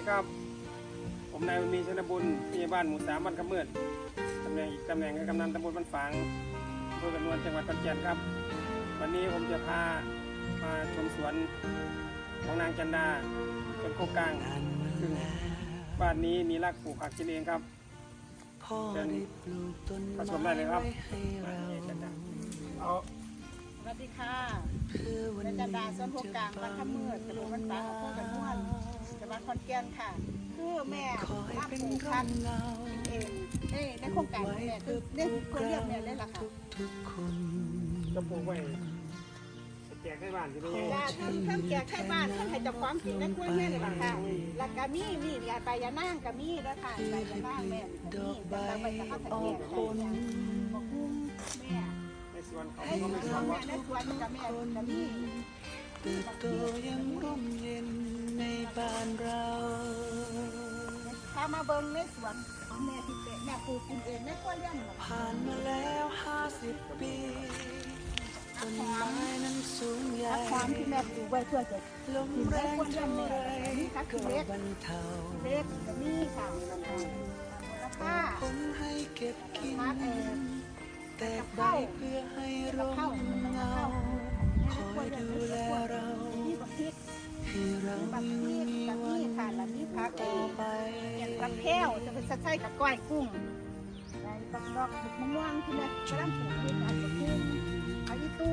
ดีครับ ผมนายบุญมีชนบุญผู้ใหญ่บ้านหมู่สามบ้านกำเมือดตำแหน่งอีกตำแหน่งคือกำนันตำบลบ้านฝางอำเภอกระนวนจังหวัดขอนแก่นครับ วันนี้ผมจะพามาชมสวนของนางจันดาจนโคกกลางซึ่งบ้านนี้มีรากปลูกผักกินเองครับพ่อได้ปลูกต้นมาชมไม้ได้เลยครับไว้ให้เราเอาสวัสดีค่ะเพื่อวันเป็นนี้จันดาส่วนโครงกลางบ้านขมืดตำบลบ้านฟ้าอำเภอกระนวนจังห วัดขอนแก่นค่ะ คือแม่ขอให้รับเป็นปลูกร่พัมนธุ์เงาเองในในโครงการของแม่คือในคนเรียกแม่เลยล่ะค่ะทุกๆคนจะปลูกไว้แจกให้บ้านจะได้ยังไงยาทำทำแจกให้บ้านทำให้เจับความกินในกล้วยแม่เลยล่ะค่ะแล้วก็มีมียาไปยานั่งก็มีแล้วค่ะไปยานั่งแม่ก็มีแต่เราไปจะเข้าตะเกียบให้ยาบอกคุ้มแม่ในสวนเขาไอ้ก็สไม่วนทำแม่ว่าในสวนกับแม่ก็มีเติบโตอยังร่มเย็น ในบ้านเราถ้ามาเบิ่งในสวนของแม่ที่เป็นแม่ปลูกกินเองในกล้วยเลี้ยงหรอกผ่านมาแล้วห้าสิบปีต้นไม้นั้นสูงใหญ่ความที่แม่ปลูกไว้เพื่อจะลมแรงเท่าไรก็บรรเทาเล็กจะมีค่ะมูลค่าผลให้เก็บกินแตกใบเพื่อให้ร่มเงา คอยดูแลเรามีบักพริกให้เรามีบักยังมีวัมีนค่ะแล้วมีผักอต่องไปอย่างผักแพ้วจะเป็นใส่กับก้อยกุ้งในบักดอกมะม่วงที่แม่กำลังปลูกอยู่อันกุ้งอันนี้ตู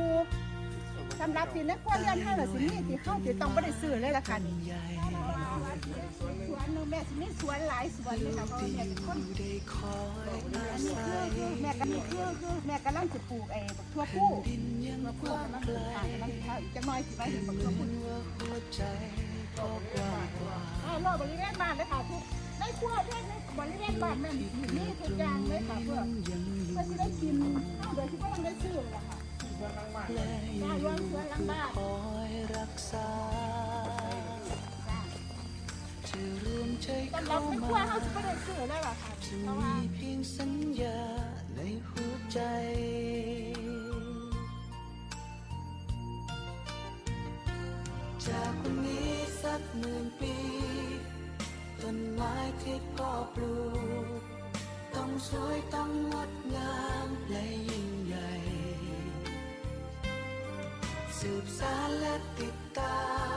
สำหรับที่นักกวนเรียนให้ล่ะสินี่ที่เข้าที่ต้องไม่ได้ซื้อเลยละค่ะนี่ใหญ่ สวนหลายสวนเลยค่ะเพราะว่าแม่เป็นคนอันนี้คือคือแม่กำลังคือคือแม่กำลังจะปลูกไอ้บักทั่วผู้บักทั่วว้างกำลังปลูลกค่ะกำลังถ้าอีกจักหน่อยสิไปเห็นบักทั่วผู้อนว่าหัวใจก็กว้างกว่าอ้าวรอบบริเวณบ้านเลยค่ะทุกในครัวเพื่อนในบริเวณบ้านแม่มีมีทุกอย่างเลยค่ะเพื่อเพื่อจะได้กินเอาโดยที่ว่าต้องได้ซื้อเลยค่ะและยังรวมสวนหลังบ้าน จะรวมใจสำหรัเข้าบในควมาเขาจะไม่ได้ซื้อเลยล่ะค่ะจะเพราะมีว่าเพียงสัญญาในหัวใจ จากวันนี้สักหมื่นปี ต้นไม้ที่พ่อปลูก ต้องสวยต้องงดงามและยิ่งใหญ่ สืบสานและติดตาม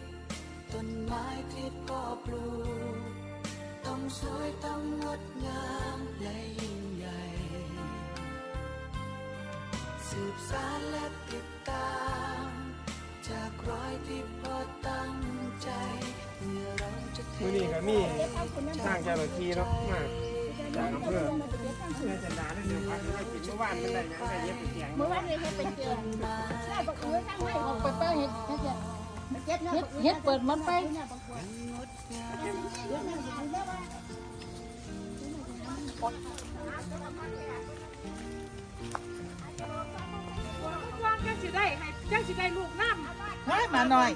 ต้นไม้ที่พ่อปลูกต้องสวยต้องงดงามและยิ่งใหญ่ สืบสานและติดตาม จากรอยที่พ่อตั้งใจเมื่อเราจะเทมือนี้ก็มีทางเจ้าหน้าที่เนาะมาจากอำเภอแม่จันาได้เดี๋ยวพักได้กินเมื่อวานมันได้ยังได้เย็บไปเสียงเมื่อวานนี้เฮ็ดเป็นเกลือใช่บักเอื้อตั้งไว้ออกไปเปิดเฮ็ด เฮ็ดเฮ็ดเฮ็ดเปิดมันไปงดงามว่าจังสิได้ให้จังสิได้ลูกน้ำเฮ้ยมาหน่อย